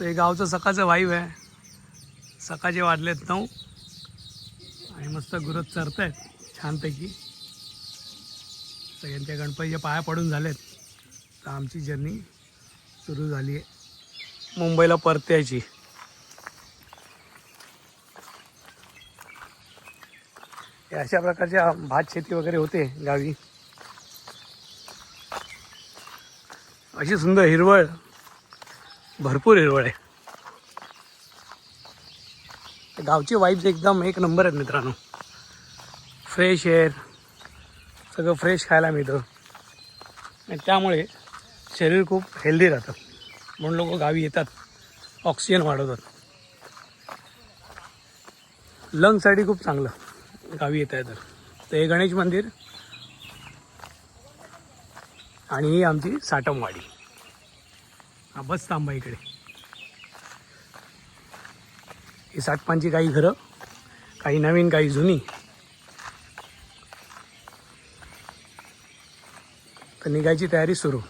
तर हे गावचं सकाळचं वाईव आहे. सकाळचे वाढलेत नऊ. आणि मस्त गुरत चरत आहेत छानपैकी. सगळ्यांच्या गणपतीच्या पाया पडून झालेत. तर आमची जर्नी सुरू झाली आहे मुंबईला परतायची अशा प्रकारच्या भात शेती वगैरे होते गावी. अशी सुंदर हिरवळ. भरपूर हिरवळ आहे. गावची वाईब्स एकदम एक नंबर आहेत मित्रांनो. फ्रेश एअर सगळं फ्रेश खायला मिळतं. आणि त्यामुळे शरीर खूप हेल्दी राहतं. म्हणून लोक गावी येतात. ऑक्सिजन वाढवतात. लंगसाठी खूप चांगलं. गावी येत आहे तर हे गणेश मंदिर आणि ही आमची साटमवाडी हा बस थांबा इकडे. ही साठपांची काही घरं काही नवीन काही जुनी. तर निघायची तयारी सुरू.